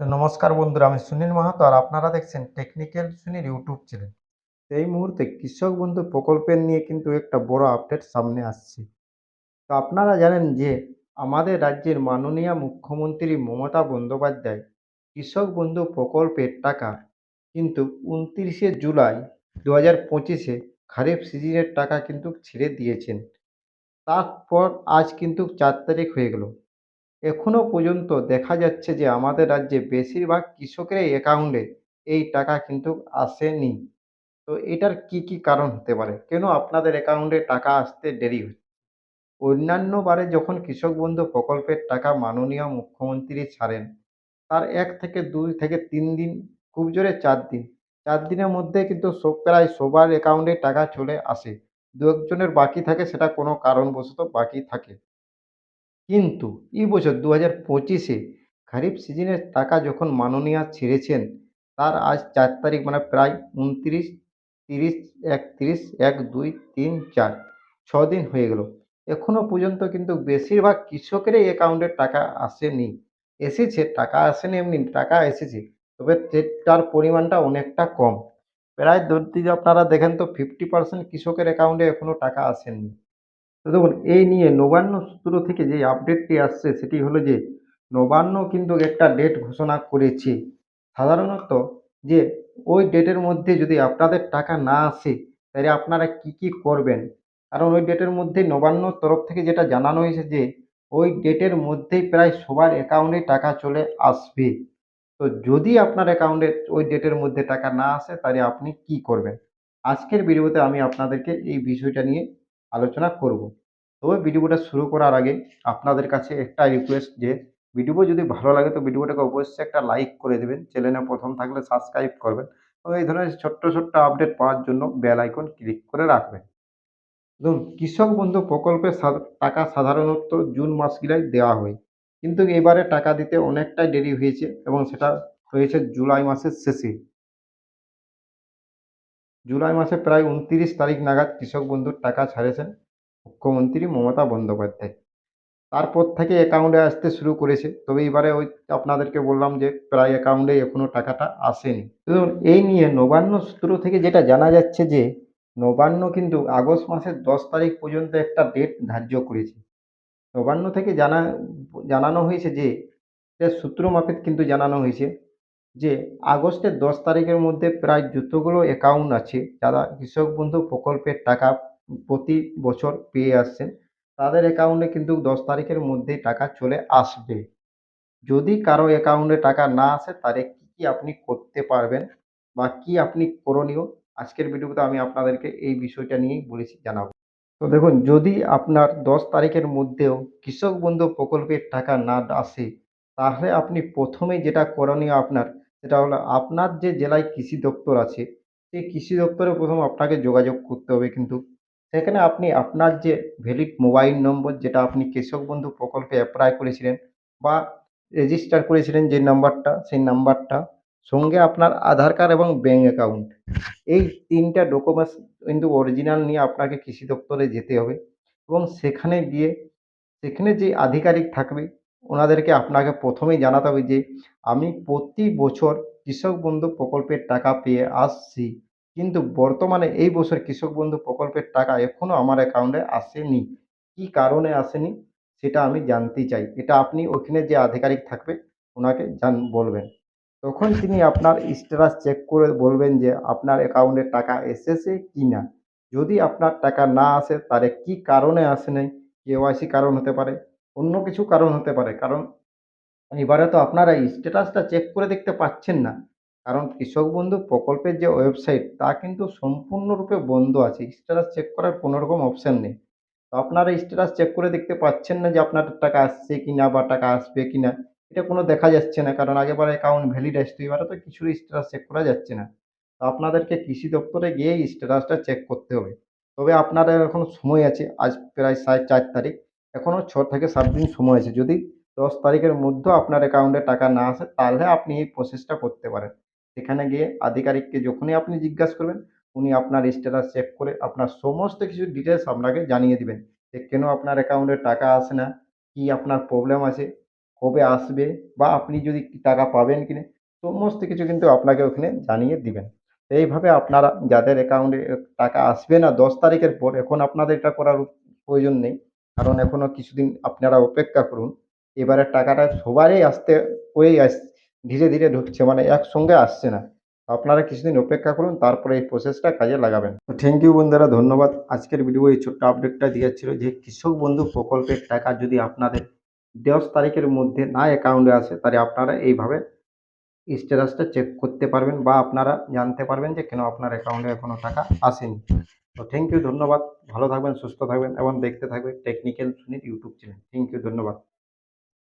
তো নমস্কার বন্ধুরা, আমি সুনীল মাহাতো আর আপনারা দেখছেন টেকনিক্যাল সুনীল ইউটিউব চ্যানেল। এই মুহূর্তে কৃষক বন্ধু প্রকল্পের নিয়ে কিন্তু একটা বড় আপডেট সামনে আসছে। তো আপনারা জানেন যে আমাদের রাজ্যের মাননীয় মুখ্যমন্ত্রী মমতা বন্দ্যোপাধ্যায় কৃষক বন্ধু প্রকল্পের টাকা কিন্তু উনত্রিশে জুলাই দু হাজার পঁচিশে খারিফ সিজনের টাকা কিন্তু ছেড়ে দিয়েছেন। তারপর আজ কিন্তু চার তারিখ হয়ে গেল। এখনও পর্যন্ত দেখা যাচ্ছে যে আমাদের রাজ্যে বেশিরভাগ কৃষকের অ্যাকাউন্টে এই টাকা কিন্তু আসেনি। তো এটার কি কি কারণ হতে পারে? কেন আপনাদের অ্যাকাউন্টে টাকা আসতে দেরি হচ্ছে? অন্যান্য বারে যখন কৃষক বন্ধু প্রকল্পের টাকা মাননীয় মুখ্যমন্ত্রী ছাড়েন, তার এক থেকে দুই থেকে তিন দিন, খুব জোরে চার দিন, চার দিনের মধ্যে কিন্তু সব প্রায় সবার অ্যাকাউন্টে টাকা চলে আসে। দু একজনের বাকি থাকে সেটা কোনো কারণবশত বাকি থাকে। কিন্তু এই বছর দু হাজার পঁচিশে খারিফ সিজনের টাকা যখন মাননীয়া ছেড়েছেন, তার আজ চার তারিখ মানে প্রায় উনত্রিশ, তিরিশ, একত্রিশ, এক, দুই, তিন, চার ছ দিন হয়ে গেল। এখনও পর্যন্ত কিন্তু বেশিরভাগ কৃষকেরই অ্যাকাউন্টে টাকা আসেনি। এসেছে, টাকা আসেনি এমনি, টাকা এসেছে, তবে তার পরিমাণটা অনেকটা কম। প্রায় যদি আপনারা দেখেন তো ফিফটি পার্সেন্ট কৃষকের অ্যাকাউন্টে এখনও টাকা আসেনি তো দেখুন, এই নিয়ে নবান্ন সূত্র থেকে যে আপডেটটি আসছে সেটি হলো যে, নবান্ন কিন্তু একটা ডেট ঘোষণা করেছে। সাধারণত যে, ওই ডেটের মধ্যে যদি আপনাদের টাকা না আসে, তাহলে আপনারা কি কি করবেন? কারণ ওই ডেটের মধ্যে নবান্নর তরফ থেকে যেটা জানানো হয়েছে যে, ওই ডেটের মধ্যেই প্রায় সবার অ্যাকাউন্টে টাকা চলে আসবে। তো যদি আপনার অ্যাকাউন্টে ওই ডেটের মধ্যে টাকা না আসে, তাহলে আপনি কি করবেন? আজকের ভিডিওতে আমি আপনাদেরকে এই বিষয়টা নিয়ে আলোচনা করব। তবে ভিডিওটা শুরু করার আগে আপনাদের কাছে একটা রিকোয়েস্ট যে, ভিডিও যদি ভালো লাগে তো ভিডিওটাকে অবশ্যই একটা লাইক করে দেবেন। চ্যানেলে প্রথম থাকলে সাবস্ক্রাইব করবেন। এবং এই ধরনের ছোট্ট ছোট্ট আপডেট পাওয়ার জন্য বেল আইকন ক্লিক করে রাখবেন। ধরুন কৃষক বন্ধু প্রকল্পের টাকা সাধারণত জুন মাসগুলাই দেওয়া হয়। কিন্তু এবারে টাকা দিতে অনেকটাই দেরি হয়েছে এবং সেটা হয়েছে জুলাই মাসের শেষে। জুলাই মাসে প্রায় উনত্রিশ তারিখ নাগাদ কৃষক বন্ধুর টাকা ছাড়েছেন মুখ্যমন্ত্রী মমতা বন্দ্যোপাধ্যায়। তারপর থেকে অ্যাকাউন্টে আসতে শুরু করেছে। তবে এবারে ওই আপনাদেরকে বললাম যে প্রায় অ্যাকাউন্টে এখনও টাকাটা আসেনি। ধরুন, এই নিয়ে নবান্ন সূত্র থেকে যেটা জানা যাচ্ছে যে নবান্ন কিন্তু আগস্ট মাসের দশ তারিখ পর্যন্ত একটা ডেট ধার্য করেছে। নবান্ন থেকে জানা, জানানো হয়েছে যে সূত্র মাফিক কিন্তু জানানো হয়েছে। যে আগস্টের দশ তারিখের মধ্যে প্রায় যতগুলো অ্যাকাউন্ট আছে, যারা কৃষক বন্ধু প্রকল্পের টাকা প্রতি বছর পেয়ে আসছেন, তাদের অ্যাকাউন্টে কিন্তু দশ তারিখের মধ্যেই টাকা চলে আসবে। যদি কারও অ্যাকাউন্টে টাকা না আসে, তাহলে কী কী আপনি করতে পারবেন বা কী আপনি করণীয়? আজকের ভিডিওতে আমি আপনাদেরকে এই বিষয়টা নিয়েই বলেছি, জানাব। তো দেখুন, যদি আপনার দশ তারিখের মধ্যেও কৃষক বন্ধু প্রকল্পের টাকা না আসে, তাহলে আপনি প্রথমেই যেটা করণীয় আপনার সেটা হলো আপনার যে জেলায় কৃষি দপ্তর আছে, সেই কৃষি দপ্তরে প্রথম আপনাকে যোগাযোগ করতে হবে কিন্তু। সেখানে আপনি আপনার যে ভ্যালিড মোবাইল নম্বর যেটা আপনি কৃষক বন্ধু প্রকল্পে অ্যাপ্লাই করেছিলেন বা রেজিস্টার করেছিলেন যে নাম্বারটা সেই নাম্বারটা সঙ্গে আপনার আধার কার্ড এবং ব্যাঙ্ক অ্যাকাউন্ট এই তিনটা ডকুমেন্টস কিন্তু অরিজিনাল নিয়ে আপনাকে কৃষি দপ্তরে যেতে হবে এবং সেখানে গিয়ে, সেখানে যে আধিকারিক থাকবে, ওনাদেরকে আপনাকে প্রথমেই জানাতে হবে যে আমি প্রতি বছর কৃষক বন্ধু প্রকল্পের টাকা পেয়ে আসছি, কিন্তু বর্তমানে এই বছর কৃষক বন্ধু প্রকল্পের টাকা এখনও আমার অ্যাকাউন্টে আসেনি। কী কারণে আসেনি সেটা আমি জানতে চাই। এটা আপনি ওখানে যে আধিকারিক থাকবে, ওনাকে জান, বলবেন। তখন তিনি আপনার স্ট্যাটাস চেক করে বলবেন যে আপনার অ্যাকাউন্টে টাকা এসেছে কি না যদি আপনার টাকা না আসে, তাহলে কী কারণে আসে নাই? কেওয়াইসি কারণ হতে পারে, অন্য কিছু কারণ হতে পারে। কারণ এবারে তো আপনারা স্ট্যাটাসটা চেক করে দেখতে পাচ্ছেন না। কারণ কৃষক বন্ধু প্রকল্পের যে ওয়েবসাইট তা কিন্তু সম্পূর্ণরূপে বন্ধ আছে। স্ট্যাটাস চেক করার কোনো রকম অপশান নেই। তো আপনারা স্ট্যাটাস চেক করে দেখতে পাচ্ছেন না যে আপনার টাকা আসছে কি না বা টাকা আসবে কি না এটা কোনো দেখা যাচ্ছে না, কারণ আগেবার অ্যাকাউন্ট ভ্যালিড আসতো এবারে তো কিছুর স্ট্যাটাস চেক করা যাচ্ছে না। তো আপনাদেরকে কৃষি দপ্তরে গিয়েই স্ট্যাটাসটা চেক করতে হবে। তবে আপনাদের এখন সময় আছে, আজ প্রায় সাড়ে চার তারিখ। এখনও ছ থেকে সাত দিন সময় আছে। যদি দশ তারিখের মধ্যেও আপনার অ্যাকাউন্টে টাকা না আসে, তাহলে আপনি এই প্রসেসটা করতে পারেন। সেখানে গিয়ে আধিকারিককে যখনই আপনি জিজ্ঞাসা করবেন, উনি আপনার স্ট্যাটাস চেক করে আপনার সমস্ত কিছু ডিটেলস আপনাকে জানিয়ে দিবেন যে কেন আপনার অ্যাকাউন্টে টাকা আসে না, কী আপনার প্রবলেম আছে, কবে আসবে বা আপনি যদি টাকা পাবেন কি না সমস্ত কিছু কিন্তু আপনাকে ওখানে জানিয়ে দিবেন। এইভাবে আপনারা যাদের অ্যাকাউন্টে টাকা আসবে না দশ তারিখের পর, এখন আপনাদের এটা করার প্রয়োজন নেই। কারণ এখনও কিছুদিন আপনারা অপেক্ষা করুন। এবারে টাকাটা সবারই আসতে হয়েই আস, ধীরে ধীরে ঢুকছে মানে একসঙ্গে আসছে না। আপনারা কিছুদিন অপেক্ষা করুন, তারপরে এই প্রসেসটা কাজে লাগাবেন। তো থ্যাংক ইউ বন্ধুরা, ধন্যবাদ। আজকের ভিডিও এই ছোট্ট আপডেটটা দিয়েছিল যে, কৃষক বন্ধু প্রকল্পের টাকা যদি আপনাদের দশ তারিখের মধ্যে না অ্যাকাউন্টে আসে, তাহলে আপনারা এইভাবে স্ট্যাটাসটা চেক করতে পারবেন বা আপনারা জানতে পারবেন যে, কেন আপনার অ্যাকাউন্টে এখনও টাকা আসেনি। তো থ্যাংক ইউ ধন্যবাদ। ভালো থাকবেন, সুস্থ থাকবেন এবং দেখতে থাকবেন technical Sunil YouTube channel thank you ধন্যবাদ।